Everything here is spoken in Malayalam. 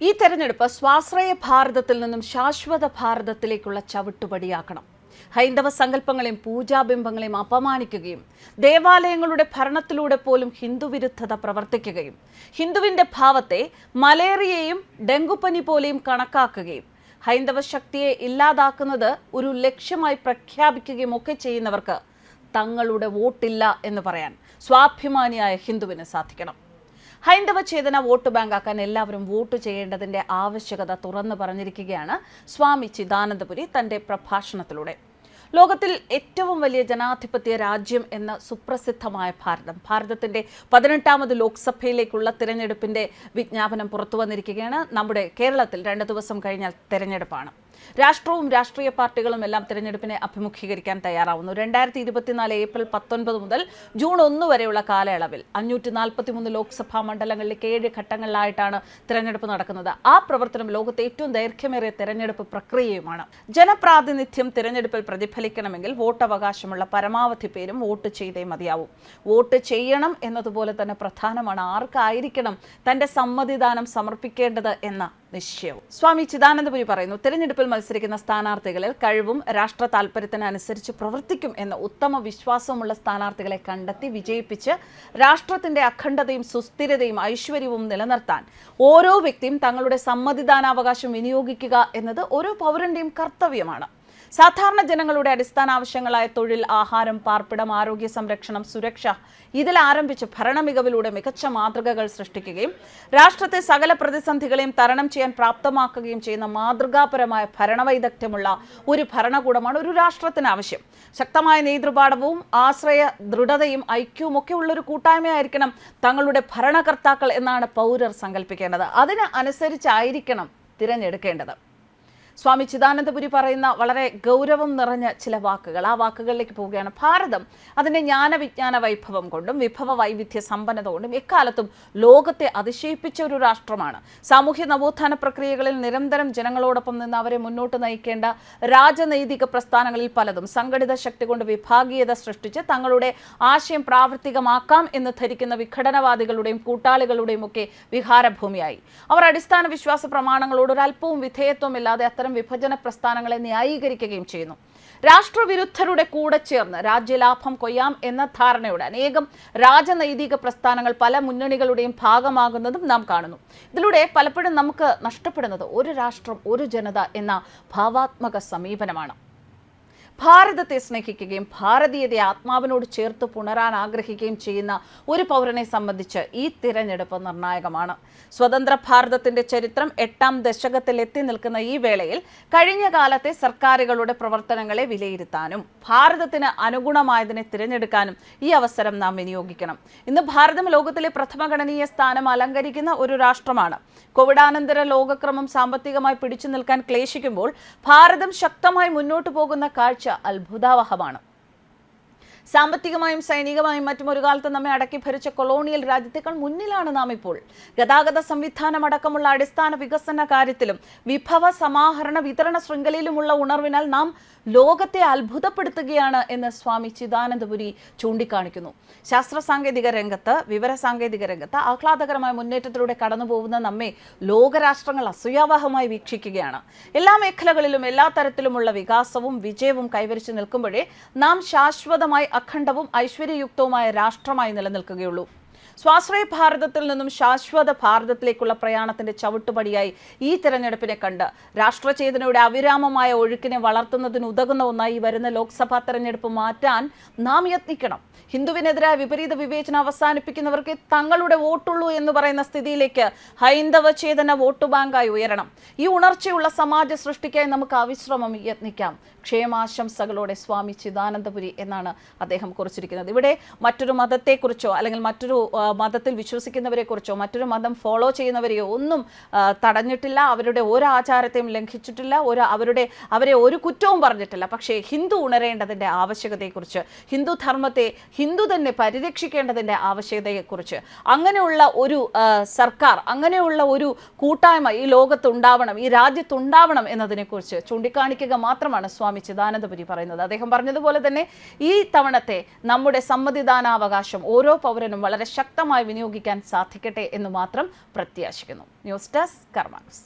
ഈ തെരഞ്ഞെടുപ്പ് സ്വാശ്രയ ഭാരതത്തിൽ നിന്നും ശാശ്വത ഭാരതത്തിലേക്കുള്ള ചവിട്ടുപടിയാക്കണം. ഹൈന്ദവ സങ്കല്പങ്ങളെയും പൂജാബിംബങ്ങളെയും അപമാനിക്കുകയും ദേവാലയങ്ങളുടെ ഭരണത്തിലൂടെ പോലും ഹിന്ദുവിരുദ്ധത പ്രവർത്തിക്കുകയും ഹിന്ദുവിന്റെ ഭാവത്തെ മലേറിയയും ഡെങ്കുപ്പനി പോലെയും കണക്കാക്കുകയും ഹൈന്ദവ ശക്തിയെ ഇല്ലാതാക്കുന്നത് ഒരു ലക്ഷ്യമായി പ്രഖ്യാപിക്കുകയും ഒക്കെ ചെയ്യുന്നവർക്ക് തങ്ങളുടെ വോട്ടില്ല എന്ന് പറയാൻ സ്വാഭിമാനിയായ ഹിന്ദുവിന് സാധിക്കണം. ഹൈന്ദവ ചേതന വോട്ട് ബാങ്കാക്കാൻ എല്ലാവരും വോട്ട് ചെയ്യേണ്ടതിന്റെ ആവശ്യകത തുറന്നു പറഞ്ഞിരിക്കുകയാണ് സ്വാമി ചിദാനന്ദപുരി തന്റെ പ്രഭാഷണത്തിലൂടെ. ലോകത്തിൽ ഏറ്റവും വലിയ ജനാധിപത്യ രാജ്യം എന്ന സുപ്രസിദ്ധമായ ഭാരതം. ഭാരതത്തിന്റെ പതിനെട്ടാമത് ലോക്സഭയിലേക്കുള്ള തിരഞ്ഞെടുപ്പിന്റെ വിജ്ഞാപനം പുറത്തു വന്നിരിക്കുകയാണ്. നമ്മുടെ കേരളത്തിൽ രണ്ട് ദിവസം കഴിഞ്ഞാൽ തിരഞ്ഞെടുപ്പാണ്. രാഷ്ട്രവും രാഷ്ട്രീയ പാർട്ടികളും എല്ലാം തിരഞ്ഞെടുപ്പിനെ അഭിമുഖീകരിക്കാൻ തയ്യാറാവുന്നു. രണ്ടായിരത്തി ഇരുപത്തിനാല് ഏപ്രിൽ പത്തൊൻപത് മുതൽ ജൂൺ ഒന്ന് വരെയുള്ള കാലയളവിൽ അഞ്ഞൂറ്റി നാൽപ്പത്തി മൂന്ന് ലോക്സഭാ മണ്ഡലങ്ങളിലേക്ക് ഏഴ് ഘട്ടങ്ങളിലായിട്ടാണ് തിരഞ്ഞെടുപ്പ് നടക്കുന്നത്. ആ പ്രവർത്തനം ലോകത്തെ ഏറ്റവും ദൈർഘ്യമേറിയ തെരഞ്ഞെടുപ്പ് പ്രക്രിയയുമാണ്. ജനപ്രാതിനിധ്യം തിരഞ്ഞെടുപ്പിൽ പ്രതിഫലിക്കണമെങ്കിൽ വോട്ടവകാശമുള്ള പരമാവധി പേരും വോട്ട് ചെയ്തേ മതിയാവും. വോട്ട് ചെയ്യണം എന്നതുപോലെ തന്നെ പ്രധാനമാണ്. ആർക്കായിരിക്കണം തന്റെ സമ്മതിദാനം സമർപ്പിക്കേണ്ടത് എന്ന നിശ്ചയവും. സ്വാമി ചിദാനന്ദപുരി പറയുന്നു തെരഞ്ഞെടുപ്പിൽ മത്സരിക്കുന്ന സ്ഥാനാർത്ഥികളിൽ കഴിവും രാഷ്ട്ര താല്പര്യത്തിനനുസരിച്ച് പ്രവർത്തിക്കും എന്ന ഉത്തമ വിശ്വാസവുമുള്ള സ്ഥാനാർത്ഥികളെ കണ്ടെത്തി വിജയിപ്പിച്ച് രാഷ്ട്രത്തിന്റെ അഖണ്ഡതയും സുസ്ഥിരതയും ഐശ്വര്യവും നിലനിർത്താൻ ഓരോ വ്യക്തിയും തങ്ങളുടെ സമ്മതിദാനാവകാശം വിനിയോഗിക്കുക എന്നത് ഓരോ പൗരന്റെയും കർത്തവ്യമാണ്. സാധാരണ ജനങ്ങളുടെ അടിസ്ഥാന ആവശ്യങ്ങളായ തൊഴിൽ ആഹാരം പാർപ്പിടം ആരോഗ്യ സംരക്ഷണം സുരക്ഷ ഇതിൽ ആരംഭിച്ച് ഭരണ മികവിലൂടെ മികച്ച മാതൃകകൾ സൃഷ്ടിക്കുകയും രാഷ്ട്രത്തെ സകല പ്രതിസന്ധികളെയും തരണം ചെയ്യാൻ പ്രാപ്തമാക്കുകയും ചെയ്യുന്ന മാതൃകാപരമായ ഭരണവൈദഗ്ധ്യമുള്ള ഒരു ഭരണകൂടമാണ് ഒരു രാഷ്ട്രത്തിന് ആവശ്യം. ശക്തമായ നേതൃപാഠവും ആശ്രയ ദൃഢതയും ഐക്യവും ഒക്കെ ഉള്ളൊരു കൂട്ടായ്മയായിരിക്കണം തങ്ങളുടെ ഭരണകർത്താക്കൾ എന്നാണ് പൗരർ സങ്കല്പിക്കേണ്ടത് അതിന് അനുസരിച്ചായിരിക്കണം തിരഞ്ഞെടുക്കേണ്ടത്. സ്വാമി ചിദാനന്ദപുരി പറയുന്ന വളരെ ഗൗരവം നിറഞ്ഞ ചില വാക്കുകൾ. ആ വാക്കുകളിലേക്ക് പോവുകയാണ്. ഭാരതം അതിന്റെ ജ്ഞാനവിജ്ഞാന വൈഭവം കൊണ്ടും വിഭവ വൈവിധ്യ സമ്പന്നത കൊണ്ടും എക്കാലത്തും ലോകത്തെ അതിശയിപ്പിച്ച ഒരു രാഷ്ട്രമാണ്. സാമൂഹ്യ നവോത്ഥാന പ്രക്രിയകളിൽ നിരന്തരം ജനങ്ങളോടൊപ്പം നിന്ന് അവരെ മുന്നോട്ട് നയിക്കേണ്ട രാജനൈതിക പ്രസ്ഥാനങ്ങളിൽ പലതും സംഘടിത ശക്തി കൊണ്ട് വിഭാഗീയത സൃഷ്ടിച്ച് തങ്ങളുടെ ആശയം പ്രാവർത്തികമാക്കാം എന്ന് ധരിക്കുന്ന വിഘടനവാദികളുടെയും കൂട്ടാളികളുടെയും ഒക്കെ വിഹാരഭൂമിയായി. അവർ അടിസ്ഥാന വിശ്വാസ പ്രമാണങ്ങളോട് ഒരല്പവും വിധേയത്വമില്ലാതെ അത്തരം വിഭജന പ്രസ്ഥാനങ്ങളെ ന്യായീകരിക്കുകയും ചെയ്യുന്നു. രാഷ്ട്രവിരുദ്ധരുടെ കൂടെ ചേർന്ന് രാജ്യലാഭം കൊയ്യാം എന്ന ധാരണയോടെ അനേകം രാജനൈതിക പ്രസ്ഥാനങ്ങൾ പല മുന്നണികളുടെയും ഭാഗമാകുന്നതും നാം കാണുന്നു. ഇതിലൂടെ പലപ്പോഴും നമുക്ക് നഷ്ടപ്പെടുന്നത് ഒരു രാഷ്ട്രം ഒരു ജനത എന്ന ഭാവാത്മക സമീപനമാണ്. ഭാരതത്തെ സ്നേഹിക്കുകയും ഭാരതീയതയെ ആത്മാവിനോട് ചേർത്ത് പുണരാൻ ആഗ്രഹിക്കുകയും ചെയ്യുന്ന ഒരു പൗരനെ സംബന്ധിച്ച് ഈ തിരഞ്ഞെടുപ്പ് നിർണായകമാണ്. സ്വതന്ത്ര ഭാരതത്തിന്റെ ചരിത്രം എട്ടാം ദശകത്തിൽ എത്തി നിൽക്കുന്ന ഈ വേളയിൽ കഴിഞ്ഞ കാലത്തെ സർക്കാരുകളുടെ പ്രവർത്തനങ്ങളെ വിലയിരുത്താനും ഭാരതത്തിന് അനുഗുണമായതിനെ തിരഞ്ഞെടുക്കാനും ഈ അവസരം നാം വിനിയോഗിക്കണം. ഇന്ന് ഭാരതം ലോകത്തിലെ പ്രഥമഗണനീയ സ്ഥാനം അലങ്കരിക്കുന്ന ഒരു രാഷ്ട്രമാണ്. കോവിഡാനന്തര ലോകക്രമം സാമ്പത്തികമായി പിടിച്ചു നിൽക്കാൻ ക്ലേശിക്കുമ്പോൾ ഭാരതം ശക്തമായി മുന്നോട്ടു പോകുന്ന കാഴ്ച അത്ഭുതാവഹമാണ്. സാമ്പത്തികമായും സൈനികമായും മറ്റും ഒരു കാലത്ത് നമ്മെ അടക്കി ഭരിച്ച കൊളോണിയൽ രാജ്യത്തേക്കാൾ മുന്നിലാണ് നാം ഇപ്പോൾ. ഗതാഗത സംവിധാനം അടക്കമുള്ള അടിസ്ഥാന വികസന കാര്യത്തിലും വിഭവ സമാഹരണ വിതരണ ശൃംഖലയിലുമുള്ള ഉണർവിനാൽ നാം ലോകത്തെ അത്ഭുതപ്പെടുത്തുകയാണ് എന്ന് സ്വാമി ചിദാനന്ദപുരി ചൂണ്ടിക്കാണിക്കുന്നു. ശാസ്ത്ര സാങ്കേതിക രംഗത്ത് വിവര സാങ്കേതിക രംഗത്ത് ആഹ്ലാദകരമായ മുന്നേറ്റത്തിലൂടെ കടന്നുപോകുന്ന നമ്മെ ലോകരാഷ്ട്രങ്ങൾ അസൂയാവഹമായി വീക്ഷിക്കുകയാണ്. എല്ലാ മേഖലകളിലും എല്ലാ തരത്തിലുമുള്ള വികാസവും വിജയവും കൈവരിച്ചു നിൽക്കുമ്പോഴേ നാം ശാശ്വതമായി അഖണ്ഡവും ഐശ്വര്യയുക്തവുമായ രാഷ്ട്രമായി നിലനിൽക്കുകയുള്ളൂ സ്വാശ്രയ ഭാരതത്തിൽ നിന്നും ശാശ്വത ഭാരതത്തിലേക്കുള്ള പ്രയാണത്തിന്റെ ചവിട്ടുപടിയായി ഈ തെരഞ്ഞെടുപ്പിനെ കണ്ട് രാഷ്ട്രചേതനയുടെ അവിരാമമായ ഒഴുക്കിനെ വളർത്തുന്നതിന് ഉതകുന്ന ഒന്നായി വരുന്ന ലോക്സഭാ തെരഞ്ഞെടുപ്പ് മാറ്റാൻ നാം യത്നിക്കണം. ഹിന്ദുവിനെതിരായ വിപരീത വിവേചനം അവസാനിപ്പിക്കുന്നവർക്ക് തങ്ങളുടെ വോട്ടുള്ളൂ എന്ന് പറയുന്ന സ്ഥിതിയിലേക്ക് ഹൈന്ദവ ചേതന വോട്ട് ബാങ്കായി ഉയരണം. ഈ ഉണർച്ചയുള്ള സമാജ സൃഷ്ടിക്കായി നമുക്ക് അവിശ്രമം യത്നിക്കാം. ക്ഷേമാശംസകളോടെ സ്വാമി ചിദാനന്ദപുരി എന്നാണ് അദ്ദേഹം കുറിച്ചിരിക്കുന്നത്. ഇവിടെ മറ്റൊരു മതത്തെക്കുറിച്ചോ അല്ലെങ്കിൽ മറ്റൊരു മതത്തിൽ വിശ്വസിക്കുന്നവരെ കുറിച്ചോ മറ്റൊരു മതം ഫോളോ ചെയ്യുന്നവരെയോ ഒന്നും തടഞ്ഞിട്ടില്ല. അവരുടെ ഒരു ആചാരത്തെയും ലംഘിച്ചിട്ടില്ല. ഒരു അവരുടെ അവരെ ഒരു കുറ്റവും പറഞ്ഞിട്ടില്ല. പക്ഷേ ഹിന്ദു ഉണരേണ്ടതിന്റെ ആവശ്യകതയെക്കുറിച്ച് ഹിന്ദു ധർമ്മത്തെ ഹിന്ദു തന്നെ പരിരക്ഷിക്കേണ്ടതിന്റെ ആവശ്യകതയെക്കുറിച്ച് അങ്ങനെയുള്ള ഒരു സർക്കാർ അങ്ങനെയുള്ള ഒരു കൂട്ടായ്മ ഈ ലോകത്തുണ്ടാവണം ഈ രാജ്യത്തുണ്ടാവണം എന്നതിനെക്കുറിച്ച് ചൂണ്ടിക്കാണിക്കുക മാത്രമാണ് സ്വാമി ചിദാനന്ദപുരി പറയുന്നത്. അദ്ദേഹം പറഞ്ഞതുപോലെ തന്നെ ഈ തവണത്തെ നമ്മുടെ സമ്മതിദാനാവകാശം ഓരോ പൗരനും വളരെ ശക്തമായി വിനിയോഗിക്കാൻ സാധിക്കട്ടെ എന്ന് മാത്രം പ്രത്യാശിക്കുന്നു. News desk കർമാനസ്.